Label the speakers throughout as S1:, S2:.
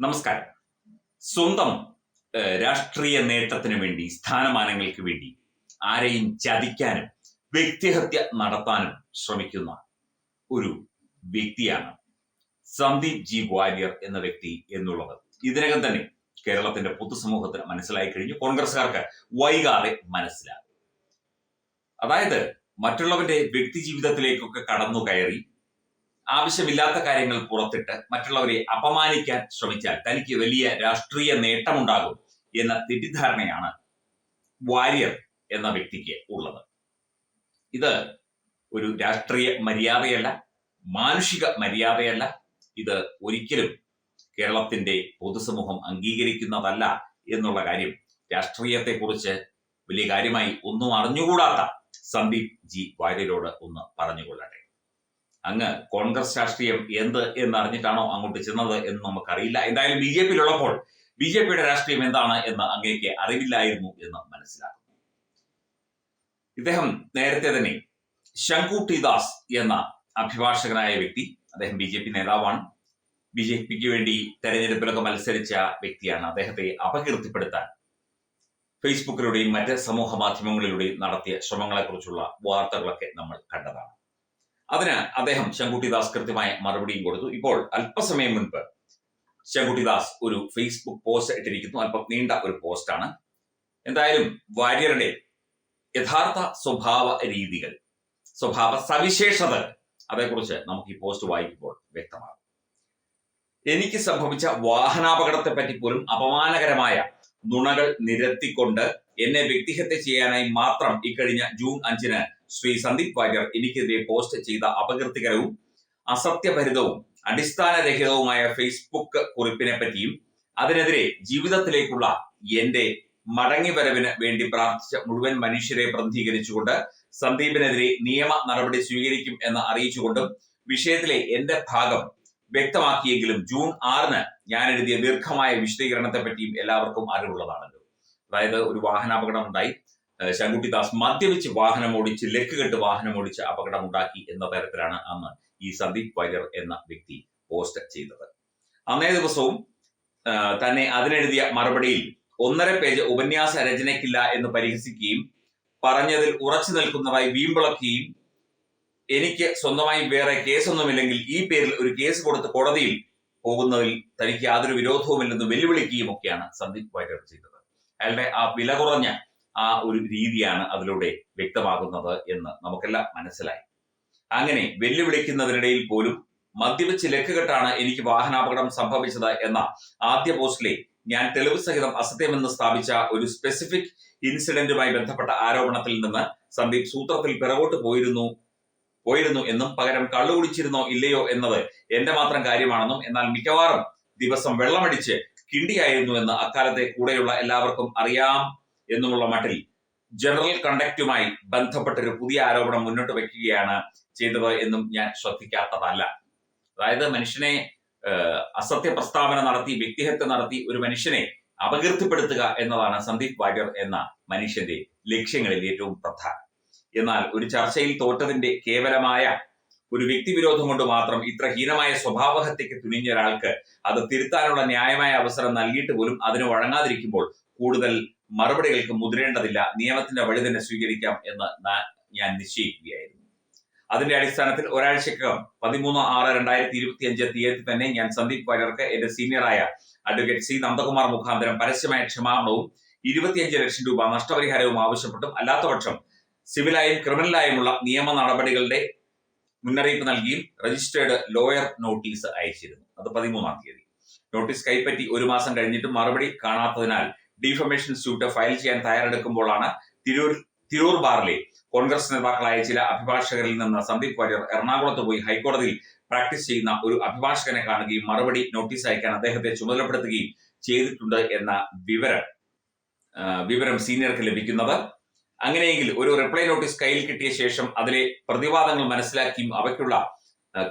S1: നമസ്കാരം. സ്വന്തം രാഷ്ട്രീയ നേട്ടത്തിന് വേണ്ടി സ്ഥാനമാനങ്ങൾക്ക് വേണ്ടി ആരെയും ചതിക്കാനും വ്യക്തിഹത്യ നടത്താനും ശ്രമിക്കുന്ന ഒരു വ്യക്തിയാണ് സന്ദീപ് ജി വാര്യർ എന്ന വ്യക്തി എന്നുള്ളത്. ഇതിനകം തന്നെ കേരളത്തിന്റെ പൊതുസമൂഹത്തിന് മനസ്സിലായി കഴിഞ്ഞു. കോൺഗ്രസ്സുകാർക്ക് വൈകാതെ മനസ്സിലാകും. അതായത് മറ്റുള്ളവന്റെ വ്യക്തി ജീവിതത്തിലേക്കൊക്കെ കടന്നു കയറി ആവശ്യമില്ലാത്ത കാര്യങ്ങൾ പുറത്തിട്ട് മറ്റുള്ളവരെ അപമാനിക്കാൻ ശ്രമിച്ചാൽ തനിക്ക് വലിയ രാഷ്ട്രീയ നേട്ടമുണ്ടാകും എന്ന തെറ്റിദ്ധാരണയാണ് വാര്യർ എന്ന വ്യക്തിക്ക് ഉള്ളത്. ഇത് ഒരു രാഷ്ട്രീയ മര്യാദയല്ല മാനുഷിക മര്യാദയല്ല. ഇത് ഒരിക്കലും കേരളത്തിന്റെ പൊതുസമൂഹം അംഗീകരിക്കുന്നതല്ല എന്നുള്ള കാര്യം രാഷ്ട്രീയത്തെക്കുറിച്ച് വലിയ കാര്യമായി ഒന്നും അറിഞ്ഞുകൂടാത്ത സന്ദീപ് ജി വാര്യരോട് ഒന്ന് പറഞ്ഞുകൊള്ളട്ടെ. അങ്ങ് കോൺഗ്രസ് രാഷ്ട്രീയം എന്ത് എന്ന് അറിഞ്ഞിട്ടാണോ അങ്ങോട്ട് ചെന്നത് എന്ന് നമുക്കറിയില്ല. എന്തായാലും ബി ജെ പിയിലുള്ളപ്പോൾ ബി ജെ പിയുടെ രാഷ്ട്രീയം എന്താണ് എന്ന് അങ്ങേക്ക് അറിവില്ലായിരുന്നു എന്ന് മനസ്സിലാക്കുന്നു. ഇദ്ദേഹം നേരത്തെ തന്നെ ശങ്കുട്ടി ദാസ് എന്ന അഭിഭാഷകനായ വ്യക്തി അദ്ദേഹം ബി ജെ പി നേതാവാണ്. ബി ജെ പിക്ക് വേണ്ടി തെരഞ്ഞെടുപ്പിലൊക്കെ മത്സരിച്ച വ്യക്തിയാണ്. അദ്ദേഹത്തെ അപകീർത്തിപ്പെടുത്താൻ ഫേസ്ബുക്കിലൂടെയും മറ്റ് സമൂഹ മാധ്യമങ്ങളിലൂടെയും നടത്തിയ ശ്രമങ്ങളെക്കുറിച്ചുള്ള വാർത്തകളൊക്കെ നമ്മൾ കണ്ടതാണ്. അതിന് അദ്ദേഹം ശങ്കുട്ടിദാസ് കൃത്യമായ മറുപടിയും കൊടുത്തു. ഇപ്പോൾ അല്പസമയം മുൻപ് ശങ്കുട്ടിദാസ് ഒരു ഫേസ്ബുക്ക് പോസ്റ്റ് ഇട്ടിരിക്കുന്നു. അല്പം നീണ്ട ഒരു പോസ്റ്റാണ് എന്തായാലും വാര്യരുടെ യഥാർത്ഥ സ്വഭാവ രീതികൾ സ്വഭാവ സവിശേഷതകൾ അതേക്കുറിച്ച് നമുക്ക് ഈ പോസ്റ്റ് വായിക്കുമ്പോൾ വ്യക്തമാകും. എനിക്ക് സംഭവിച്ച വാഹനാപകടത്തെ പറ്റി പോലും അപമാനകരമായ നുണകൾ നിരത്തിക്കൊണ്ട് എന്നെ വ്യക്തിഹത്യ ചെയ്യാനായി മാത്രം ഇക്കഴിഞ്ഞ ജൂൺ അഞ്ചിന് ശ്രീ സന്ദീപ് വാര്യർ എനിക്കെതിരെ പോസ്റ്റ് ചെയ്ത അപകീർത്തികരവും അസത്യഭരിതവും അടിസ്ഥാനരഹിതവുമായ ഫേസ്ബുക്ക് കുറിപ്പിനെ പറ്റിയും അതിനെതിരെ ജീവിതത്തിലേക്കുള്ള എന്റെ മടങ്ങിവരവിന് വേണ്ടി പ്രാർത്ഥിച്ച മുഴുവൻ മനുഷ്യരെ പ്രതിനിധീകരിച്ചുകൊണ്ട് സന്ദീപിനെതിരെ നിയമ നടപടി സ്വീകരിക്കും എന്ന് അറിയിച്ചുകൊണ്ടും വിഷയത്തിലെ എന്റെ ഭാഗം വ്യക്തമാക്കിയെങ്കിലും ജൂൺ ആറിന് ഞാൻ എഴുതിയ ദീർഘമായ വിശദീകരണത്തെ പറ്റിയും എല്ലാവർക്കും അറിവുള്ളതാണല്ലോ. അതായത് ഒരു വാഹനാപകടം ഉണ്ടായി. ശങ്കുട്ടിദാസ് മദ്യപിച്ച് വാഹനം ഓടിച്ച് ലക്ക് കെട്ട് വാഹനം ഓടിച്ച് അപകടം ഉണ്ടാക്കി എന്ന തരത്തിലാണ് അന്ന് ഈ സന്ദീപ് വാര്യർ എന്ന വ്യക്തി പോസ്റ്റ് ചെയ്തത്. അന്നേ ദിവസവും തന്നെ അതിനെഴുതിയ മറുപടിയിൽ ഒന്നര പേജ് ഉപന്യാസ രചനയ്ക്കില്ല എന്ന് പരിഹസിക്കുകയും പറഞ്ഞതിൽ ഉറച്ചു നിൽക്കുന്നതായി വീമ്പിളക്കുകയും എനിക്ക് സ്വന്തമായി വേറെ കേസൊന്നുമില്ലെങ്കിൽ ഈ പേരിൽ ഒരു കേസ് കൊടുത്ത് കോടതിയിൽ പോകുന്നതിൽ തനിക്ക് യാതൊരു വിരോധവുമില്ലെന്ന് വെല്ലുവിളിക്കുകയും ഒക്കെയാണ് സന്ദീപ് വാര്യർ ചെയ്തത്. അയാളുടെ ആ വില കുറഞ്ഞ ആ ഒരു രീതിയാണ് അതിലൂടെ വ്യക്തമാകുന്നത് എന്ന് നമുക്കെല്ലാം മനസ്സിലായി. അങ്ങനെ വെല്ലുവിളിക്കുന്നതിനിടയിൽ പോലും മദ്യപിച്ച് ലക്കുകെട്ടാണ് എനിക്ക് വാഹനാപകടം സംഭവിച്ചത് എന്ന ആദ്യ പോസ്റ്റിലെ ഞാൻ തെളിവ് സഹിതം അസത്യമെന്ന് സ്ഥാപിച്ച ഒരു സ്പെസിഫിക് ഇൻസിഡന്റുമായി ബന്ധപ്പെട്ട ആരോപണത്തിൽ നിന്ന് സന്ദീപ് സൂത്രത്തിൽ പിറകോട്ട് പോയിരുന്നു പോയിരുന്നു എന്നും പകരം കള്ളു കുടിച്ചിരുന്നോ ഇല്ലയോ എന്നത് എന്റെ മാത്രം കാര്യമാണെന്നും എന്നാൽ മിക്കവാറും ദിവസം വെള്ളമടിച്ച് കിണ്ടിയായിരുന്നു എന്ന് അക്കാലത്തെ കൂടെയുള്ള എല്ലാവർക്കും അറിയാം. എന്നുമുള്ള മട്ടിൽ ജനറൽ കണ്ടക്റ്റുമായി ബന്ധപ്പെട്ടൊരു പുതിയ ആരോപണം മുന്നോട്ട് വയ്ക്കുകയാണ് ചെയ്തത് എന്നും ഞാൻ ശ്രദ്ധിക്കാത്തതല്ല. അതായത് മനുഷ്യനെ അസത്യ പ്രസ്താവന നടത്തി വ്യക്തിഹത്യ നടത്തി ഒരു മനുഷ്യനെ അപകീർത്തിപ്പെടുത്തുക എന്നതാണ് സന്ദീപ് വാര്യർ എന്ന മനുഷ്യന്റെ ലക്ഷ്യങ്ങളിൽ ഏറ്റവും പ്രധാനം. എന്നാൽ ഒരു ചർച്ചയിൽ തോറ്റതിന്റെ കേവലമായ ഒരു വ്യക്തിവിരോധം കൊണ്ട് മാത്രം ഇത്ര ഹീനമായ സ്വഭാവഹത്യക്ക് തുനിഞ്ഞ ഒരാൾക്ക് അത് തിരുത്താനുള്ള ന്യായമായ അവസരം നൽകിയിട്ട് പോലും അതിന് വഴങ്ങാതിരിക്കുമ്പോൾ കൂടുതൽ മറുപടികൾക്ക് മുതിരേണ്ടതില്ല. നിയമത്തിന്റെ വഴി തന്നെ സ്വീകരിക്കാം എന്ന് ഞാൻ നിശ്ചയിക്കുകയായിരുന്നു. അതിന്റെ അടിസ്ഥാനത്തിൽ ഒരാഴ്ചക്കകം പതിമൂന്ന് ആറ് രണ്ടായിരത്തി ഇരുപത്തി അഞ്ച് തീയതി തന്നെ ഞാൻ സന്ദീപ് വാര്യർക്ക് എന്റെ സീനിയറായ അഡ്വക്കേറ്റ് സി നന്ദകുമാർ മുഖാന്തരം പരസ്യമായ ക്ഷമാപണവും ഇരുപത്തിയഞ്ച് ലക്ഷം രൂപ നഷ്ടപരിഹാരവും ആവശ്യപ്പെട്ടും അല്ലാത്തപക്ഷം സിവിലായും ക്രിമിനലായുമുള്ള നിയമ നടപടികളുടെ മുന്നറിയിപ്പ് നൽകിയും രജിസ്റ്റേർഡ് ലോയർ നോട്ടീസ് അയച്ചിരുന്നു. അത് പതിമൂന്നാം തീയതി. നോട്ടീസ് കൈപ്പറ്റി ഒരു മാസം കഴിഞ്ഞിട്ടും മറുപടി കാണാത്തതിനാൽ ഡിഫമേഷൻ സ്യൂട്ട് ഫയൽ ചെയ്യാൻ തയ്യാറെടുക്കുമ്പോഴാണ് തിരൂർ തിരൂർ ബാറിലെ കോൺഗ്രസ് നേതാക്കളായ ചില അഭിഭാഷകരിൽ നിന്ന് സന്ദീപ് വാര്യർ എറണാകുളത്ത് പോയി ഹൈക്കോടതിയിൽ പ്രാക്ടീസ് ചെയ്യുന്ന ഒരു അഭിഭാഷകനെ കാണുകയും മറുപടി നോട്ടീസ് അയക്കാൻ അദ്ദേഹത്തെ ചുമതലപ്പെടുത്തുകയും ചെയ്തിട്ടുണ്ട് എന്ന വിവരം വിവരം സീനിയർക്ക് ലഭിക്കുന്നത്. അങ്ങനെയെങ്കിൽ ഒരു റിപ്ലൈ നോട്ടീസ് കയ്യിൽ കിട്ടിയ ശേഷം അതിലെ പ്രതിവാദങ്ങൾ മനസ്സിലാക്കിയും അവയ്ക്കുള്ള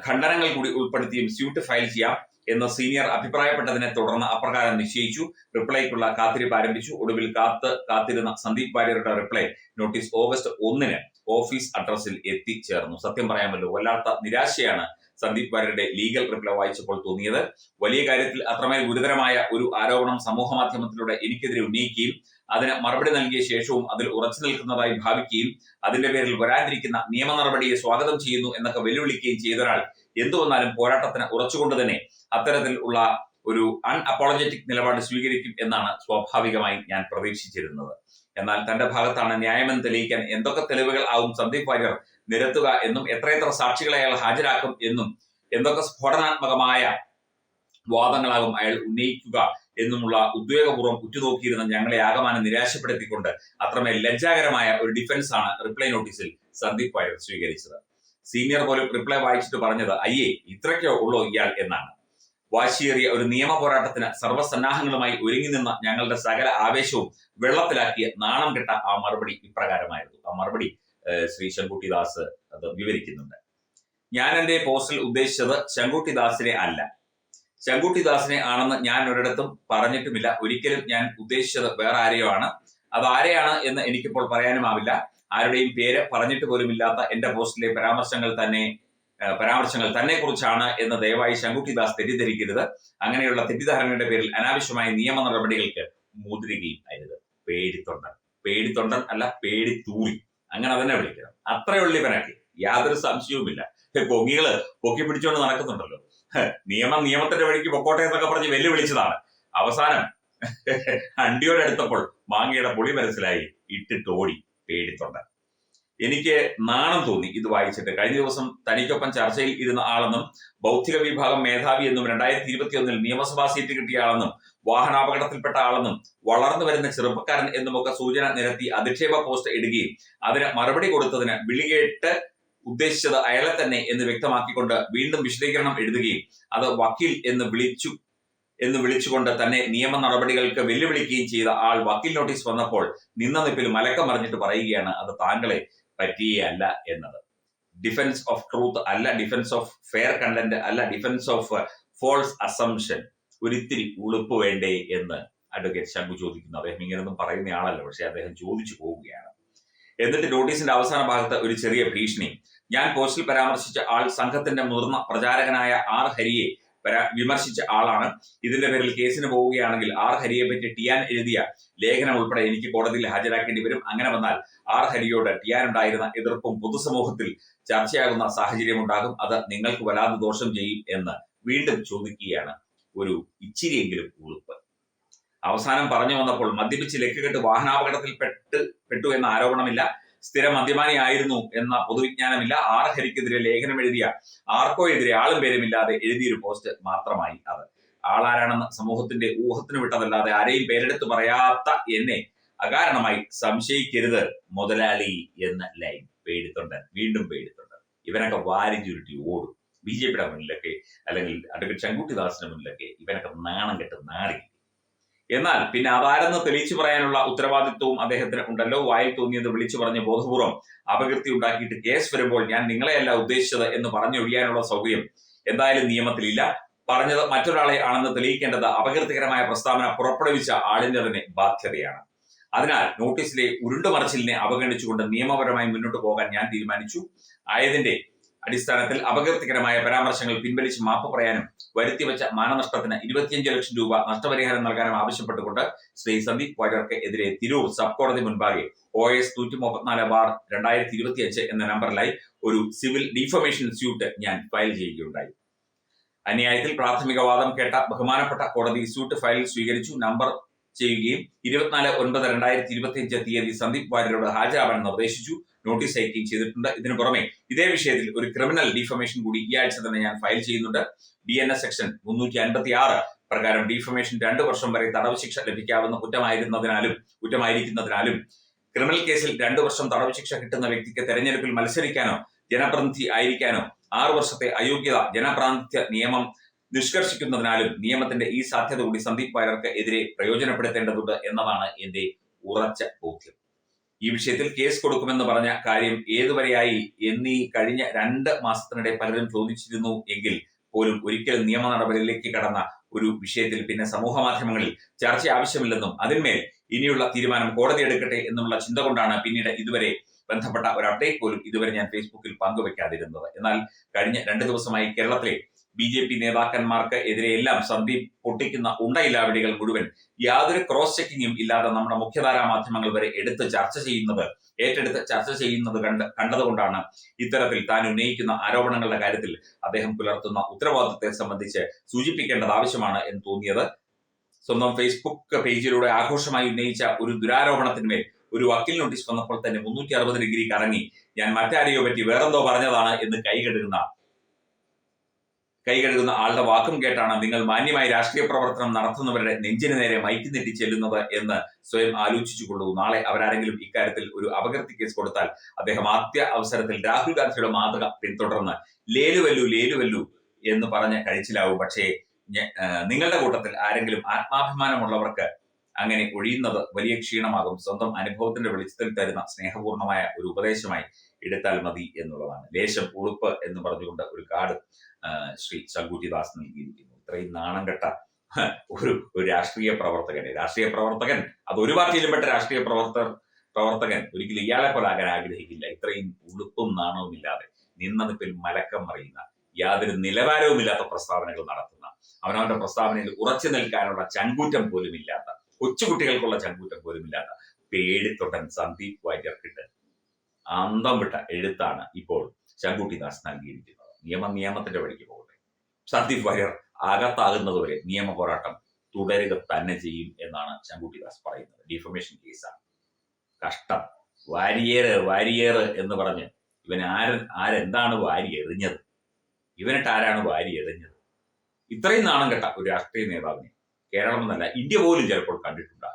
S1: ഖണ്ഡനങ്ങൾ കൂടി ഉൾപ്പെടുത്തിയും സ്യൂട്ട് ഫയൽ ചെയ്യാം എന്ന് സീനിയർ അഭിപ്രായപ്പെട്ടതിനെ തുടർന്ന് അപ്രകാരം നിശ്ചയിച്ചു. റിപ്ലൈക്കുള്ള കാത്തിരിപ്പ് ആരംഭിച്ചു. ഒടുവിൽ കാത്ത് കാത്തിരുന്ന സന്ദീപ് വാര്യരുടെ റിപ്ലൈ നോട്ടീസ് ഓഗസ്റ്റ് ഒന്നിന് ഓഫീസ് അഡ്രസ്സിൽ എത്തിച്ചേർന്നു. സത്യം പറയാമല്ലോ വല്ലാത്ത നിരാശയാണ് സന്ദീപ് വാര്യരുടെ ലീഗൽ റിപ്ലൈ വായിച്ചപ്പോൾ തോന്നിയത്. വലിയ കാര്യത്തിൽ അത്രമേൽ ഗുരുതരമായ ഒരു ആരോപണം സമൂഹ മാധ്യമത്തിലൂടെ എനിക്കെതിരെ ഉന്നയിക്കുകയും അതിന് മറുപടി നൽകിയ ശേഷവും അതിൽ ഉറച്ചു നിൽക്കുന്നതായി ഭാവിക്കുകയും അതിന്റെ പേരിൽ വരാതിരിക്കുന്ന നിയമ നടപടിയെ സ്വാഗതം ചെയ്യുന്നു എന്നൊക്കെ വെല്ലുവിളിക്കുകയും ചെയ്ത ഒരാൾ എന്തു പോരാട്ടത്തിന് ഉറച്ചുകൊണ്ട് തന്നെ അത്തരത്തിൽ ഉള്ള ഒരു അൺഅപ്പോളജറ്റിക് നിലപാട് സ്വീകരിക്കും എന്നാണ് സ്വാഭാവികമായി ഞാൻ പ്രതീക്ഷിച്ചിരുന്നത്. എന്നാൽ തന്റെ ഭാഗത്താണ് ന്യായമെന്ന് തെളിയിക്കാൻ എന്തൊക്കെ തെളിവുകൾ ആവും സന്ദീപ് വാര്യർ നിരത്തുക എന്നും എത്രയെത്ര സാക്ഷികളെ അയാൾ ഹാജരാക്കും എന്നും എന്തൊക്കെ സ്ഫോടനാത്മകമായ വാദങ്ങളാകും അയാൾ ഉന്നയിക്കുക എന്നുമുള്ള ഉദ്വേഗപൂർവം ഉറ്റുനോക്കിയിരുന്ന ഞങ്ങളെ ആകമാനം നിരാശപ്പെടുത്തിക്കൊണ്ട് അത്രമേൽ ലജ്ജാകരമായ ഒരു ഡിഫൻസ് ആണ് റിപ്ലൈ നോട്ടീസിൽ സന്ദീപ് വാര്യർ സ്വീകരിച്ചത്. സീനിയർ പോലും റിപ്ലൈ വായിച്ചിട്ട് പറഞ്ഞത് അയ്യേ ഇത്രയ്ക്കോ ഉള്ളോ ഇയാൾ? എന്നാണ്. വാശിയേറിയ ഒരു നിയമ പോരാട്ടത്തിന് സർവസന്നാഹങ്ങളുമായി ഒരുങ്ങി നിന്ന ഞങ്ങളുടെ സകല ആവേശവും വെള്ളത്തിലാക്കിയ നാണം കെട്ട ആ മറുപടി ഇപ്രകാരമായിരുന്നു. ആ മറുപടി ശ്രീ ശങ്കുട്ടിദാസ് അത് വിവരിക്കുന്നുണ്ട്. ഞാൻ എന്റെ പോസ്റ്റിൽ ഉദ്ദേശിച്ചത് ശങ്കുട്ടിദാസിനെ അല്ല. ശങ്കുട്ടിദാസിനെ ആണെന്ന് ഞാൻ ഒരിടത്തും പറഞ്ഞിട്ടുമില്ല. ഒരിക്കലും ഞാൻ ഉദ്ദേശിച്ചത് വേറെ ആരെയോ ആണ്. അത് ആരെയാണ് എന്ന് എനിക്കിപ്പോൾ പറയാനുമാവില്ല. ആരുടെയും പേര് പറഞ്ഞിട്ട് പോലുമില്ലാത്ത എന്റെ പോസ്റ്റിലെ പരാമർശങ്ങൾ തന്നെ പരാമർശങ്ങൾ തന്നെ കുറിച്ചാണ് എന്ന് ദയവായി ശങ്കുട്ടിദാസ് തെറ്റിദ്ധരിക്കരുത്. അങ്ങനെയുള്ള തെറ്റിദ്ധാരണയുടെ പേരിൽ അനാവശ്യമായ നിയമ നടപടികൾക്ക് മുതിരുകയും അരുത്. പേടിത്തൊണ്ടൻ. പേടിത്തൊണ്ടൻ അല്ല പേടിത്തൂറി. അങ്ങനെ തന്നെ വിളിക്കണം. അത്രയുള്ളി ഇവനൊക്കെ യാതൊരു സംശയവുമില്ല. കൊങ്ങികൾ പൊക്കി പിടിച്ചുകൊണ്ട് നടക്കുന്നുണ്ടല്ലോ. നിയമം നിയമത്തിന്റെ വഴിക്ക് പൊക്കോട്ടെ എന്നൊക്കെ പറഞ്ഞ് വെല്ലുവിളിച്ചതാണ്. അവസാനം അണ്ടിയോടെ അടുത്തപ്പോൾ മാങ്ങയുടെ പൊളി മനസ്സിലായി ഇട്ടിട്ട് ഓടി പേടിത്തൊണ്ട. എനിക്ക് നാണം തോന്നി ഇത് വായിച്ചിട്ട്. കഴിഞ്ഞ ദിവസം തനിക്കൊപ്പം ചർച്ചയിൽ ഇരുന്ന ആളെന്നും ബൗദ്ധിക വിഭാഗം മേധാവി എന്നും രണ്ടായിരത്തി ഇരുപത്തിയൊന്നിൽ നിയമസഭാ സീറ്റ് കിട്ടിയ ആളെന്നും വാഹനാപകടത്തിൽപ്പെട്ട ആളെന്നും വളർന്നു വരുന്ന ചെറുപ്പക്കാരൻ എന്നുമൊക്കെ സൂചന നിരത്തി അധിക്ഷേപ പോസ്റ്റ് ഇടുകയും അതിന് മറുപടി കൊടുത്തതിന് വിളികേട്ട് ഉദ്ദേശിച്ചത് അയാളെ തന്നെ എന്ന് വ്യക്തമാക്കിക്കൊണ്ട് വീണ്ടും വിശദീകരണം എഴുതുകയും അത് വക്കീൽ എന്ന് വിളിച്ചു എന്ന് വിളിച്ചുകൊണ്ട് തന്നെ നിയമ നടപടികൾക്ക് വെല്ലുവിളിക്കുകയും ചെയ്ത ആൾ വക്കീൽ നോട്ടീസ് വന്നപ്പോൾ നിന്ന നിപ്പിൽ മലക്കം മറിഞ്ഞിട്ട് പറയുകയാണ് അത് താങ്കളെ പറ്റിയല്ല എന്നത്. ഡിഫൻസ് ഓഫ് ട്രൂത്ത് അല്ല ഡിഫൻസ് ഓഫ് ഫെയർ കണ്ടന്റ് അല്ല ഡിഫൻസ് ഓഫ് ഫോൾസ് അസംഷൻ ഒരിത്തിരി ഉളുപ്പ് വേണ്ടേ? എന്ന് അഡ്വക്കേറ്റ് ശംഖു ചോദിക്കുന്നു. അദ്ദേഹം ഇങ്ങനെയൊന്നും പറയുന്ന ആളല്ല പക്ഷെ അദ്ദേഹം ചോദിച്ചു പോവുകയാണ്. എന്നിട്ട് നോട്ടീസിന്റെ അവസാന ഭാഗത്ത് ഒരു ചെറിയ ഭീഷണി. ഞാൻ പോസ്റ്റിൽ പരാമർശിച്ച ആൾ സംഘത്തിന്റെ മുതിർന്ന പ്രചാരകനായ ആർ ഹരിയെ വിമർശിച്ച ആളാണ്. ഇതിന്റെ പേരിൽ കേസിന് പോവുകയാണെങ്കിൽ ആർ ഹരിയെ പറ്റി ടിയാൻ എഴുതിയ ലേഖനം ഉൾപ്പെടെ എനിക്ക് കോടതിയിൽ ഹാജരാക്കേണ്ടി വരും. അങ്ങനെ വന്നാൽ ആർ ഹരിയോട് ടിയാൻ ഉണ്ടായിരുന്ന എതിർപ്പും പൊതുസമൂഹത്തിൽ ചർച്ചയാകുന്ന സാഹചര്യം ഉണ്ടാകും. അത് നിങ്ങൾക്ക് വല്ലാതെ ദോഷം ചെയ്യും എന്ന് വീണ്ടും ചോദിക്കുകയാണ്. ഒരു ഇച്ചിരിയെങ്കിലും ഉളുപ്പ്. അവസാനം പറഞ്ഞു വന്നപ്പോൾ മദ്യപിച്ച് ലക്കുകെട്ട് വാഹനാപകടത്തിൽ പെട്ട് പെട്ടു എന്ന ആരോപണമില്ല. സ്ഥിര മദ്യപാനിയായിരുന്നു എന്ന പൊതുവിജ്ഞാനമില്ല. ആർ ഹരിക്കെതിരെ ലേഖനം എഴുതിയ ആർക്കോ എതിരെ ആളും പേരുമില്ലാതെ എഴുതിയൊരു പോസ്റ്റ് മാത്രമായി അത്. ആളാരാണെന്ന് സമൂഹത്തിന്റെ ഊഹത്തിന് വിട്ടതല്ലാതെ ആരെയും പേരെടുത്ത് പറയാത്ത എന്നെ അകാരണമായി സംശയിക്കരുത് മുതലാളി എന്ന ലൈൻ പേടിത്തൊണ്ടൻ വീണ്ടും പേടിത്തൊണ്ടൻ. ഇവനൊക്കെ വാരി ചുരുട്ടി ഓടും. ബി ജെ പിയുടെ മുന്നിലൊക്കെ അല്ലെങ്കിൽ അഡ്വക്കേറ്റ് ശങ്കുട്ടിദാസിന്റെ മുന്നിലൊക്കെ ഇവനൊക്കെ നാണം കെട്ട് നാറി എന്നാൽ പിന്നെ അതാരെന്ന് തെളിയിച്ചു പറയാനുള്ള ഉത്തരവാദിത്വവും അദ്ദേഹത്തിന് ഉണ്ടല്ലോ. വായിൽ തോന്നിയത് വിളിച്ചു പറഞ്ഞ് ബോധപൂർവം അപകീർത്തി ഉണ്ടാക്കിയിട്ട് കേസ് വരുമ്പോൾ ഞാൻ നിങ്ങളെയല്ല ഉദ്ദേശിച്ചത് എന്ന് പറഞ്ഞൊഴിയാനുള്ള സൗകര്യം എന്തായാലും നിയമത്തിലില്ല. പറഞ്ഞത് മറ്റൊരാളെ ആണെന്ന് തെളിയിക്കേണ്ടത് അപകീർത്തികരമായ പ്രസ്താവന പുറപ്പെടുവിച്ച ആളിന്റെ തന്നെ ബാധ്യതയാണ്. അതിനാൽ നോട്ടീസിലെ ഉരുണ്ടുമറച്ചിലിനെ അവഗണിച്ചുകൊണ്ട് നിയമപരമായി മുന്നോട്ട് പോകാൻ ഞാൻ തീരുമാനിച്ചു. ആയതിന്റെ അടിസ്ഥാനത്തിൽ അപകീർത്തികരമായ പരാമർശങ്ങൾ പിൻവലിച്ച് മാപ്പ് പറയാനും വരുത്തിവെച്ച മാനനഷ്ടത്തിന് ഇരുപത്തിയഞ്ച് ലക്ഷം രൂപ നഷ്ടപരിഹാരം നൽകാനും ആവശ്യപ്പെട്ടുകൊണ്ട് ശ്രീ സന്ദീപ് വാര്യർക്ക് എതിരെ തിരൂർ സബ് കോടതി മുൻപാകെ ഒ എസ് നൂറ്റി മുപ്പത്തിനാല് ബാർ രണ്ടായിരത്തി ഇരുപത്തിയഞ്ച് എന്ന നമ്പറിലായി ഒരു സിവിൽ ഡിഫമേഷൻ സ്യൂട്ട് ഞാൻ ഫയൽ ചെയ്യുകയുണ്ടായി. അന്യായത്തിൽ പ്രാഥമിക വാദം കേട്ട ബഹുമാനപ്പെട്ട കോടതി സ്യൂട്ട് ഫയൽ സ്വീകരിച്ചു. നമ്പർ ചെയ്യുകയും ഇരുപത്തിനാല് ഒൻപത് രണ്ടായിരത്തി ഇരുപത്തിയഞ്ച് തീയതി സന്ദീപ് വാര്യരോട് ഹാജരാവാൻ നിർദ്ദേശിച്ചു. നോട്ടീസ് അയക്കുകയും ചെയ്തിട്ടുണ്ട്. ഇതിനു പുറമെ ഇതേ വിഷയത്തിൽ ഒരു ക്രിമിനൽ ഡിഫമേഷൻ കൂടി ഈ ആഴ്ച തന്നെ ഞാൻ ഫയൽ ചെയ്യുന്നുണ്ട്. ബി എൻ എസ് സെക്ഷൻ മുന്നൂറ്റി അൻപത്തി ആറ് പ്രകാരം ഡിഫമേഷൻ രണ്ടു വർഷം വരെ തടവ് ശിക്ഷ ലഭിക്കാവുന്ന കുറ്റമായിരുന്നതിനാലും കുറ്റമായിരിക്കുന്നതിനാലും ക്രിമിനൽ കേസിൽ രണ്ടു വർഷം തടവ് ശിക്ഷ കിട്ടുന്ന വ്യക്തിക്ക് തെരഞ്ഞെടുപ്പിൽ മത്സരിക്കാനോ ജനപ്രതിനിധി ആയിരിക്കാനോ ആറു വർഷത്തെ അയോഗ്യത ജനപ്രാതിനിധ്യ നിയമം നിഷ്കർഷിക്കുന്നതിനാലും നിയമത്തിന്റെ ഈ സാധ്യത കൂടി സന്ദീപ് വാര്യർക്ക് എതിരെ പ്രയോജനപ്പെടുത്തേണ്ടതുണ്ട് എന്നതാണ് എന്റെ ഉറച്ച ബോധ്യം. ഈ വിഷയത്തിൽ കേസ് കൊടുക്കുമെന്ന് പറഞ്ഞ കാര്യം ഏതുവരെയായി എന്നീ കഴിഞ്ഞ രണ്ട് മാസത്തിനിടെ പലരും ചോദിച്ചിരുന്നു എങ്കിൽ പോലും ഒരിക്കലും നിയമ നടപടിയിലേക്ക് കടന്ന ഒരു വിഷയത്തിൽ പിന്നെ സമൂഹ മാധ്യമങ്ങളിൽ ചർച്ച ആവശ്യമില്ലെന്നും അതിന്മേൽ ഇനിയുള്ള തീരുമാനം കോടതി എടുക്കട്ടെ എന്നുള്ള ചിന്ത കൊണ്ടാണ് പിന്നീട് ഇതുവരെ ബന്ധപ്പെട്ട ഒരു അപ്ഡേറ്റ് പോലും ഇതുവരെ ഞാൻ ഫേസ്ബുക്കിൽ പങ്കുവെക്കാതിരുന്നത്. എന്നാൽ കഴിഞ്ഞ രണ്ട് ദിവസമായി കേരളത്തിലെ ബി ജെ പി നേതാക്കന്മാർക്ക് എതിരെ എല്ലാം സന്ദീപ് പൊട്ടിക്കുന്ന ഉണ്ടയില്ലാവിടികൾ മുഴുവൻ യാതൊരു ക്രോസ് ചെക്കിങ്ങും ഇല്ലാതെ നമ്മുടെ മുഖ്യധാരാ മാധ്യമങ്ങൾ വരെ എടുത്ത് ചർച്ച ചെയ്യുന്നത് ഏറ്റെടുത്ത് ചർച്ച ചെയ്യുന്നത് കണ്ട് കണ്ടതുകൊണ്ടാണ് ഇത്തരത്തിൽ താൻ ഉന്നയിക്കുന്ന ആരോപണങ്ങളുടെ കാര്യത്തിൽ അദ്ദേഹം പുലർത്തുന്ന ഉത്തരവാദിത്തത്തെ സംബന്ധിച്ച് സൂചിപ്പിക്കേണ്ടത് ആവശ്യമാണ് എന്ന് തോന്നിയത്. സ്വന്തം ഫേസ്ബുക്ക് പേജിലൂടെ ആഘോഷമായി ഉന്നയിച്ച ഒരു ദുരാരോപണത്തിന്മേൽ ഒരു വക്കീൽ നോട്ടീസ് വന്നപ്പോൾ തന്നെ മുന്നൂറ്റി അറുപത് ഡിഗ്രി കറങ്ങി. ഞാൻ മറ്റാരെയോ പറ്റി വേറെന്തോ പറഞ്ഞതാണ് എന്ന് കൈകഴുകുന്ന കൈകഴുകുന്ന ആളുടെ വാക്കും കേട്ടാണ് നിങ്ങൾ മാന്യമായി രാഷ്ട്രീയ പ്രവർത്തനം നടത്തുന്നവരുടെ നെഞ്ചിന് നേരെ മൈക്ക് നെറ്റി ചെല്ലുന്നത് എന്ന് സ്വയം ആലോചിച്ചുകൊള്ളൂ. നാളെ അവരാരെങ്കിലും ഇക്കാര്യത്തിൽ ഒരു അപകീർത്തി കേസ് കൊടുത്താൽ അദ്ദേഹം ആദ്യ അവസരത്തിൽ രാഹുൽ ഗാന്ധിയുടെ മാതൃക പിന്തുടർന്ന് ലേലുവല്ലു ലേലുവല്ലു എന്ന് പറഞ്ഞ് കഴിച്ചിലാവും. പക്ഷേ നിങ്ങളുടെ കൂട്ടത്തിൽ ആരെങ്കിലും ആത്മാഭിമാനമുള്ളവർക്ക് അങ്ങനെ ഒഴിയുന്നത് വലിയ ക്ഷീണമാകും. സ്വന്തം അനുഭവത്തിന്റെ വെളിച്ചത്തിൽ തരുന്ന സ്നേഹപൂർണമായ ഒരു ഉപദേശമായി എടുത്താൽ മതി എന്നുള്ളതാണ്. ലേശം ഉളുപ്പ് എന്ന് പറഞ്ഞുകൊണ്ട് ഒരു കാർഡ് ശ്രീ ശങ്കുജിദാസ് നൽകിയിരിക്കുന്നു. ഇത്രയും നാണം കെട്ട ഒരു ഒരു രാഷ്ട്രീയ പ്രവർത്തകനെ. രാഷ്ട്രീയ പ്രവർത്തകൻ അത് ഒരു പാർട്ടിയിലും പെട്ട രാഷ്ട്രീയ പ്രവർത്തകർ പ്രവർത്തകൻ ഒരിക്കലും ഇയാളെ പോലെ ആകാൻ ആഗ്രഹിക്കില്ല. ഇത്രയും ഉളുപ്പും നാണവും ഇല്ലാതെ നിന്ന നിപ്പിൽ മലക്കം മറിയുന്ന യാതൊരു നിലവാരവും ഇല്ലാത്ത പ്രസ്താവനകൾ നടത്തുന്ന അവനവന്റെ പ്രസ്താവനയിൽ ഉറച്ചു നിൽക്കാനുള്ള ചങ്കൂറ്റം പോലും ഇല്ലാത്ത കൊച്ചുകുട്ടികൾക്കുള്ള ചങ്കൂറ്റം പോലും ഇല്ലാത്ത പേടിത്തൊട്ടൻ സന്ദീപ് വാര്യർക്കിട്ട് അന്തം വിട്ട എഴുത്താണ് ഇപ്പോൾ ശങ്കുട്ടിദാസ് നൽകിയിരിക്കുന്നത്. നിയമം നിയമത്തിന്റെ വഴിക്ക് പോകട്ടെ. സന്ദീപ് വാര്യർ അകത്താകുന്നതുവരെ നിയമ പോരാട്ടം തുടരുക തന്നെ ചെയ്യും എന്നാണ് ശങ്കുട്ടിദാസ് പറയുന്നത്. ഡിഫമേഷൻ കേസാണ് കഷ്ടം. വാരിയേറ് വാരിയേറ് എന്ന് പറഞ്ഞ് ഇവൻ ആര് ആരെന്താണ് വാരി എറിഞ്ഞത്? ഇവനിട്ട് ആരാണ് വാരി എറിഞ്ഞത്? ഇത്രയും നാണം കെട്ട ഒരു രാഷ്ട്രീയ നേതാവിനെ കേരളം എന്നല്ല ഇന്ത്യ പോലും ചിലപ്പോൾ കണ്ടിട്ടുണ്ടാവില്ല.